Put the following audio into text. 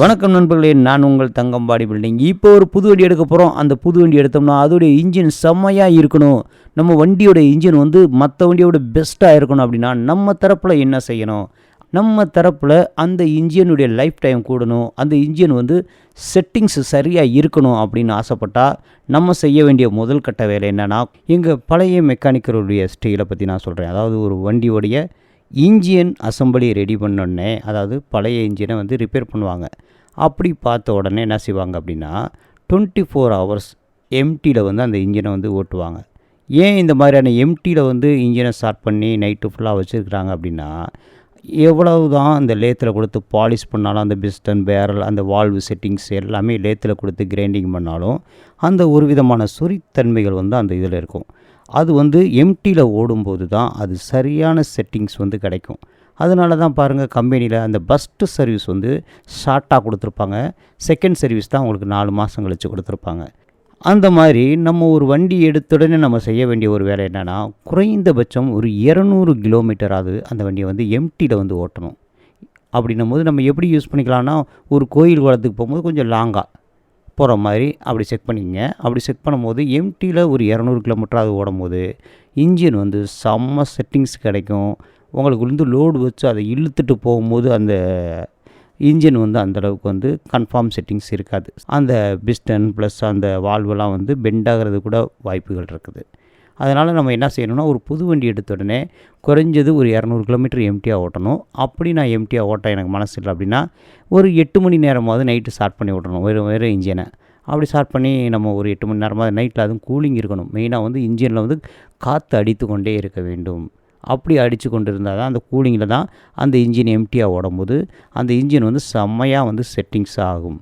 வணக்கம் நண்பர்களே நான் உங்கள் தங்கம்பாடி பில்டிங். இப்போ ஒரு புது வண்டி எடுக்க போகிறோம் அந்த புது வண்டி எடுத்தோம்னா அதோடைய இன்ஜின் செம்மையாக இருக்கணும். நம்ம வண்டியோட இன்ஜின் வந்து மற்ற வண்டியோட பெஸ்ட்டாக இருக்கணும் அப்படின்னா நம்ம தரப்பில் என்ன செய்யணும்? நம்ம தரப்பில் அந்த இன்ஜினுடைய லைஃப் டைம் கூடணும். அந்த இன்ஜின் வந்து செட்டிங்ஸ் சரியாக இருக்கணும் அப்படின்னு ஆசைப்பட்டால் நம்ம செய்ய வேண்டிய முதல் கட்ட வேலை என்னென்னா எங்கள் பழைய மெக்கானிக்கருடைய ஸ்டைலை பற்றி நான் சொல்கிறேன் அதாவது ஒரு வண்டியோடைய இன்ஜின் அசம்பிளி ரெடி பண்ணோடனே அதாவது பழைய இன்ஜினை வந்து ரிப்பேர் பண்ணுவாங்க. அப்படி பார்த்த உடனே என்ன செய்வாங்க அப்படின்னா டுவெண்ட்டி ஃபோர் ஹவர்ஸ் எம்டியில் வந்து அந்த இன்ஜினை வந்து ஓட்டுவாங்க. ஏன் இந்த மாதிரியான எம்டியில் வந்து இன்ஜினை ஸ்டார்ட் பண்ணி நைட்டு ஃபுல்லாக வச்சுருக்குறாங்க அப்படின்னா எவ்வளவு தான் அந்த லேத்தில் கொடுத்து பாலிஷ் பண்ணாலும் அந்த பிஸ்டன் பேரல் அந்த வால்வு செட்டிங்ஸ் எல்லாமே லேத்தில் கொடுத்து கிரைண்டிங் பண்ணாலும் அந்த ஒரு விதமான சொறித்தன்மைகள் வந்து அந்த இதில் இருக்கும். அது வந்து எம்டியில் ஓடும்போது தான் அது சரியான செட்டிங்ஸ் வந்து கிடைக்கும். அதனால தான் பாருங்கள் கம்பெனியில் அந்த பஸ்ட்டு சர்வீஸ் வந்து ஷார்ட்டாக கொடுத்துருப்பாங்க. செகண்ட் சர்வீஸ் தான் உங்களுக்கு நாலு மாதம் கழித்து கொடுத்துருப்பாங்க. அந்த மாதிரி நம்ம ஒரு வண்டி எடுத்த உடனே நம்ம செய்ய வேண்டிய ஒரு வேலை என்னென்னா குறைந்தபட்சம் ஒரு இரநூறு கிலோமீட்டராவது அந்த வண்டியை வந்து எம்டியில் வந்து ஓட்டணும். அப்படின்னும் போது நம்ம எப்படி யூஸ் பண்ணிக்கலாம்னா ஒரு கோயில் குளத்துக்கு போகும்போது கொஞ்சம் லாங்காக போகிற மாதிரி அப்படி செக் பண்ணிக்கங்க. அப்படி செக் பண்ணும்போது எம்டியில் ஒரு இரநூறு கிலோமீட்டராவது ஓடும்போது இன்ஜின் வந்து செம்ம செட்டிங்ஸ் கிடைக்கும். உங்களுக்கு வந்து லோடு வச்சு அதை இழுத்துட்டு போகும்போது அந்த இன்ஜின் வந்து அந்தளவுக்கு வந்து கன்ஃபார்ம் செட்டிங்ஸ் இருக்காது. அந்த பிஸ்டன் ப்ளஸ் அந்த வால்வெலாம் வந்து பெண்ட் ஆகிறது கூட வாய்ப்புகள் இருக்குது. அதனால் நம்ம என்ன செய்யணும்னா ஒரு புது வண்டி எடுத்த உடனே குறைஞ்சது ஒரு இரநூறு கிலோமீட்டர் எம்டியாக ஓட்டணும். அப்படி நான் எம்டியாக ஓட்ட எனக்கு மனசு இல்லை அப்படின்னா ஒரு எட்டு மணி நேரமாவது நைட்டு ஸ்டார்ட் பண்ணி விடணும் வெறும் வெறும் இன்ஜினை அப்படி ஸ்டார்ட் பண்ணி நம்ம ஒரு எட்டு மணி நேரமாவது நைட்டில் அதுவும் கூலிங் இருக்கணும். மெயினாக வந்து இன்ஜினில் வந்து காற்று அடித்து கொண்டே இருக்க வேண்டும். அப்படி அடித்து கொண்டு இருந்தால் தான் அந்த கூலிங்கில் தான் அந்த இன்ஜின் எம்டியாக ஓடும்போது அந்த இன்ஜின் வந்து செம்மையாக வந்து செட்டிங்ஸ் ஆகும்.